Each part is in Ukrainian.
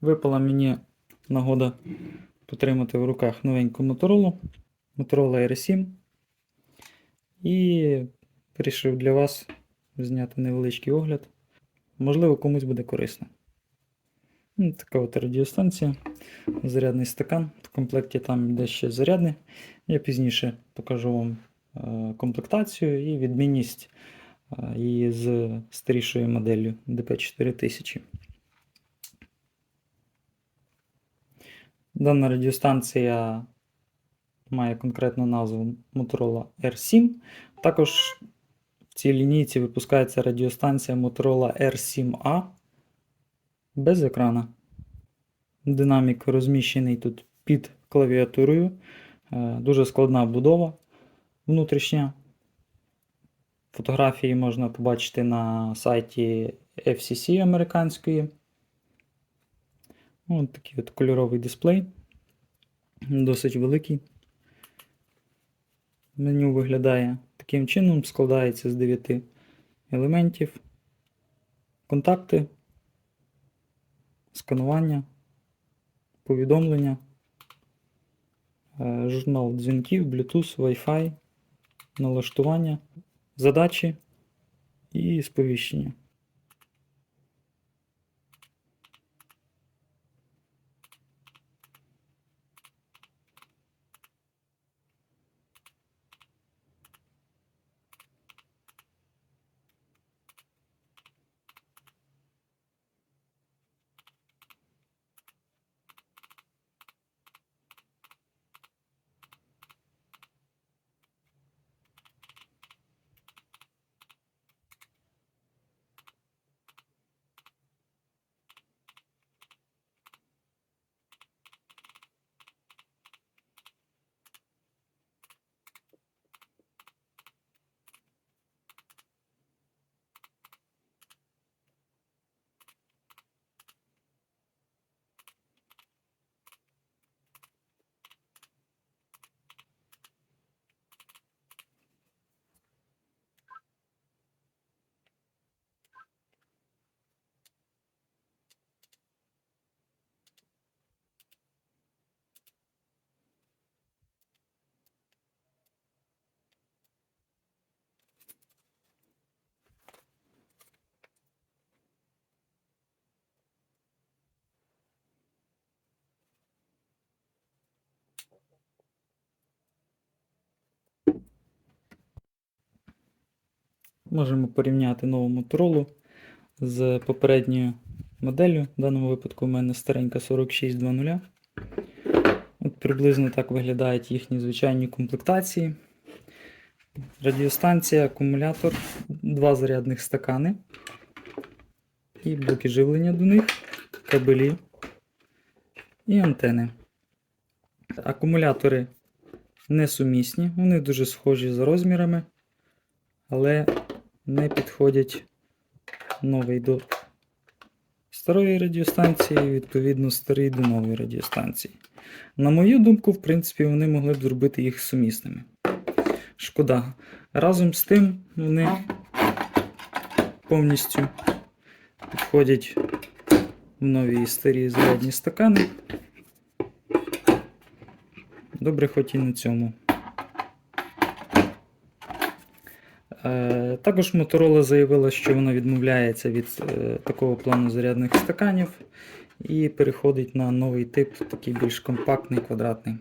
Випала мені нагода потримати в руках новеньку Motorola, Motorola R7. І вирішив для вас зняти невеличкий огляд. Можливо, комусь буде корисно. Ну, Така от радіостанція, зарядний стакан. В комплекті там йде ще зарядний. Я пізніше покажу вам е, комплектацію і відмінність е, її з старішою моделлю DP4000. Дана радіостанція має конкретну назву Motorola R7. Також в цій лінійці випускається радіостанція Motorola R7A без екрана. Динамік розміщений тут під клавіатурою. Е, Дуже складна будова внутрішня. Фотографії можна побачити на сайті FCC американської. Ось такий от кольоровий дисплей. Досить великий. Меню виглядає таким чином, складається з 9 елементів. Контакти, сканування, повідомлення, е, журнал дзвінків, Bluetooth, Wi-Fi, налаштування, задачі і сповіщення. Можемо порівняти нову Motorola з попередньою моделлю. В даному випадку у мене старенька 4620. От приблизно так виглядають їхні звичайні комплектації. Радіостанція, акумулятор, два зарядних стакани і блоки живлення до них, кабелі і антени. Акумулятори несумісні, вони дуже схожі за розмірами, але не підходять новий до старої радіостанції, і, відповідно, старий до нової радіостанції. На мою думку, в принципі, вони могли б зробити їх сумісними. Шкода. Разом з тим вони повністю підходять в нові і старі зарядні стакани. Добре, хоч і на цьому. Також Motorola заявила, що вона відмовляється від е, такого плану зарядних стаканів і переходить на новий тип, такий більш компактний, квадратний.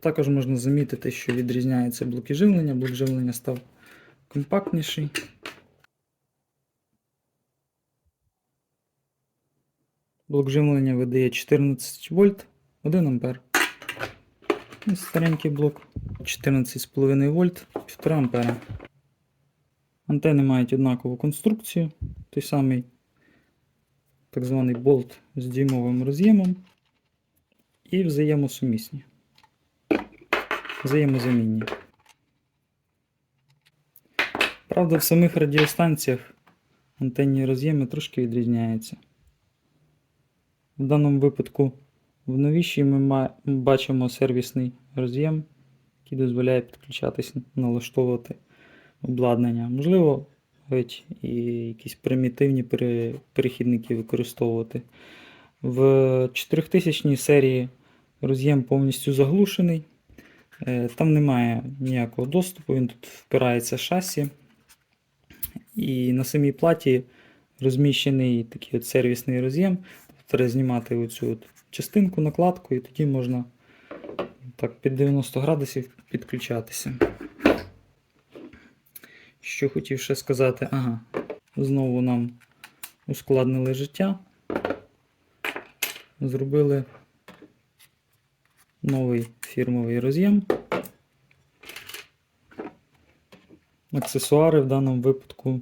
Також можна замітити, що відрізняються блоки живлення. Блок живлення став компактніший. Блок живлення видає 14 вольт, 1 ампер. Старенький блок 14,5 вольт, 1,5 ампера. Антени мають однакову конструкцію, той самий так званий болт з дюймовим роз'ємом і взаємосумісні. Взаємозамінні. Правда, в самих радіостанціях антенні роз'єми трошки відрізняються. В даному випадку в новішій ми бачимо сервісний роз'єм, який дозволяє підключатись, налаштовувати обладнання. Можливо, навіть і якісь примітивні перехідники використовувати. В 4000 серії роз'єм повністю заглушений. Е, Там немає ніякого доступу, він тут впирається шасі. І на самій платі розміщений такий от сервісний роз'єм. Треба знімати оцю от частинку, накладку, і тоді можна так під 90 градусів підключатися. Що хотів ще сказати, ага, знову нам ускладнили життя. Зробили новий фірмовий роз'єм. Аксесуари в даному випадку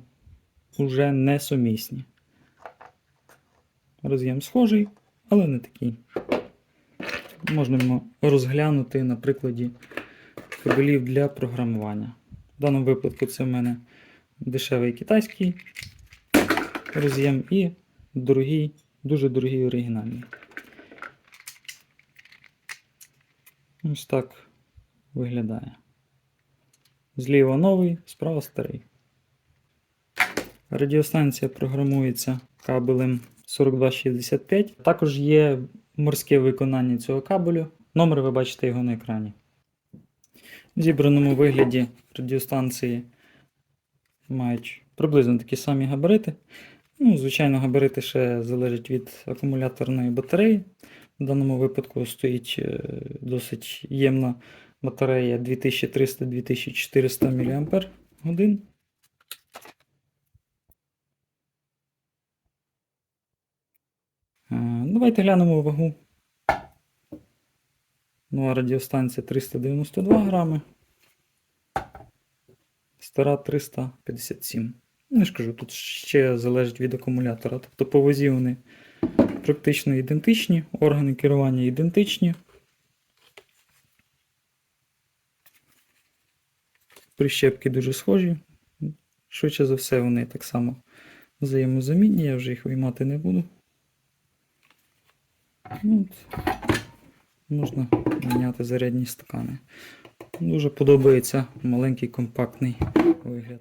вже не сумісні. Роз'єм схожий, але не такий. Можна розглянути на прикладі кабелів для програмування. В даному випадку це в мене дешевий китайський роз'єм і дорогий, дуже дорогий оригінальний. Ось так виглядає. Зліва новий, справа старий. Радіостанція програмується кабелем 4265. Також є морське виконання цього кабелю. Номер ви бачите його на екрані. В зібраному вигляді радіостанції мають приблизно такі самі габарити. Ну, звичайно, габарити ще залежать від акумуляторної батареї. В даному випадку стоїть е, досить ємна батарея 2300-2400 мАч. Е, Давайте глянемо вагу. Нова радіостанція 392 грами. Стара 357. Не ж кажу, тут ще залежить від акумулятора. Тобто по вазі вони практично ідентичні, органи керування ідентичні. Прищепки дуже схожі. Швидше за все, вони так само взаємозамінні, я вже їх виймати не буду. Ну, от. Можна міняти зарядні стакани. Дуже подобається маленький компактний вигляд.